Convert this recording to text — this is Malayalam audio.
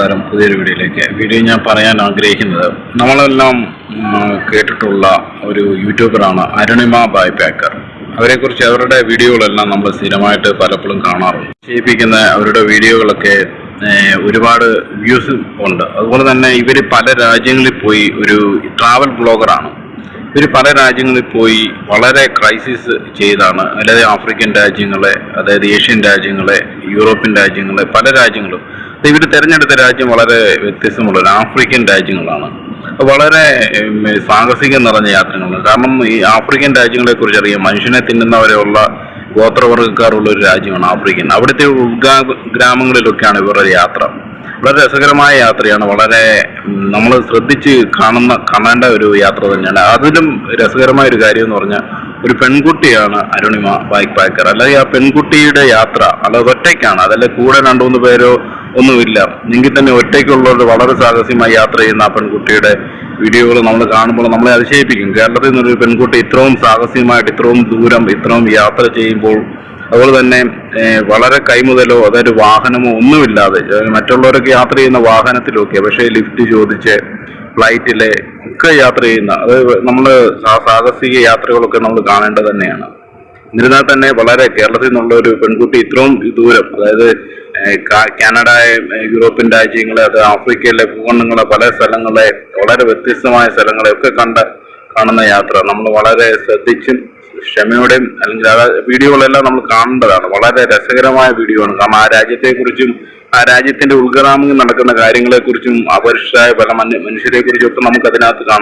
നമസ്കാരം. പുതിയൊരു വീഡിയോയിലേക്ക്. വീഡിയോ ഞാൻ പറയാൻ ആഗ്രഹിക്കുന്നത് നമ്മളെല്ലാം കേട്ടിട്ടുള്ള ഒരു യൂട്യൂബറാണ് അരുണിമ ബായ് പാക്കർ അവരെക്കുറിച്ച് അവരുടെ വീഡിയോകളെല്ലാം നമ്മൾ സ്ഥിരമായിട്ട് പലപ്പോഴും കാണാറുണ്ട്. ചെയ്യിപ്പിക്കുന്ന അവരുടെ വീഡിയോകളൊക്കെ ഒരുപാട് വ്യൂസ് ഉണ്ട്. അതുപോലെ തന്നെ ഇവർ പല രാജ്യങ്ങളിൽ പോയി ഒരു ട്രാവൽ ബ്ലോഗറാണ് ഇവർ പല രാജ്യങ്ങളിൽ പോയി വളരെ ക്രൈസിസ് ചെയ്താണ്. അതായത് ആഫ്രിക്കൻ രാജ്യങ്ങളെ അതായത് ഏഷ്യൻ രാജ്യങ്ങളെ യൂറോപ്യൻ രാജ്യങ്ങളെ പല രാജ്യങ്ങളും ഇവർ തിരഞ്ഞെടുത്ത രാജ്യം വളരെ വ്യത്യസ്തമുള്ള ഒരു ആഫ്രിക്കൻ രാജ്യങ്ങളാണ്. വളരെ സാഹസികം നിറഞ്ഞ യാത്രകളാണ്. കാരണം ഈ ആഫ്രിക്കൻ രാജ്യങ്ങളെ കുറിച്ച് അറിയാം. മനുഷ്യനെ തിന്നുന്നവരെയുള്ള ഗോത്രവർഗക്കാരുള്ള ഒരു രാജ്യമാണ് ആഫ്രിക്കൻ. അവിടുത്തെ ഉൾഗ്രാ ഗ്രാമങ്ങളിലൊക്കെയാണ് ഇവരുടെ യാത്ര. വളരെ രസകരമായ യാത്രയാണ്. വളരെ നമ്മൾ ശ്രദ്ധിച്ച് കാണുന്ന കാണേണ്ട ഒരു യാത്ര തന്നെയാണ്. അതിലും രസകരമായ ഒരു കാര്യം എന്ന് പറഞ്ഞാൽ ഒരു പെൺകുട്ടിയാണ് അരുണിമ ബൈക്ക് പാക്കർ അല്ലെങ്കിൽ ആ പെൺകുട്ടിയുടെ യാത്ര അല്ലാതെ ഒറ്റയ്ക്കാണ്. അതല്ല കൂടെ രണ്ടു മൂന്ന് പേരോ ഒന്നുമില്ല. എങ്കിൽ തന്നെ ഒറ്റയ്ക്കുള്ളവർ വളരെ സാഹസ്യമായി യാത്ര ചെയ്യുന്ന ആ പെൺകുട്ടിയുടെ വീഡിയോകൾ നമ്മൾ കാണുമ്പോൾ നമ്മളെ അതിശയിപ്പിക്കും. കേരളത്തിൽ നിന്നൊരു പെൺകുട്ടി ഇത്രയും സാഹസ്യമായിട്ട് ഇത്രയും ദൂരം ഇത്രയും യാത്ര ചെയ്യുമ്പോൾ അതുപോലെ തന്നെ വളരെ കൈമുതലോ അതായത് വാഹനമോ ഒന്നുമില്ലാതെ മറ്റുള്ളവരൊക്കെ യാത്ര ചെയ്യുന്ന വാഹനത്തിലൊക്കെ പക്ഷേ ലിഫ്റ്റ് ചോദിച്ച് ഫ്ലൈറ്റിലെ ഒക്കെ യാത്ര ചെയ്യുന്ന അത് നമ്മൾ സാഹസിക യാത്രകളൊക്കെ നമ്മൾ കാണേണ്ടത് തന്നെയാണ്. എന്നിരുന്നാൽ തന്നെ വളരെ കേരളത്തിൽ നിന്നുള്ള ഒരു പെൺകുട്ടി ഇത്രയും ദൂരം അതായത് കാനഡ യൂറോപ്യൻ രാജ്യങ്ങളെ അത് ആഫ്രിക്കയിലെ ഭൂഖണ്ഡങ്ങളെ പല സ്ഥലങ്ങളെ വളരെ വ്യത്യസ്തമായ സ്ഥലങ്ങളെ ഒക്കെ കണ്ട് കാണുന്ന യാത്ര. നമ്മൾ വളരെ ശ്രദ്ധിച്ചും ക്ഷമയോടെയും അല്ലെങ്കിൽ ആ വീഡിയോകളെല്ലാം നമ്മൾ കാണേണ്ടതാണ് വളരെ രസകരമായ വീഡിയോ ആണ്. കാരണം ആ രാജ്യത്തെക്കുറിച്ചും ആ രാജ്യത്തിന്റെ ഉൾഗ്രാമങ്ങളിൽ നടക്കുന്ന കാര്യങ്ങളെക്കുറിച്ചും അപരിഷ്ടായ പല മനുഷ്യരെക്കുറിച്ചും ഒക്കെ നമുക്ക് അതിനകത്ത് കാണാം.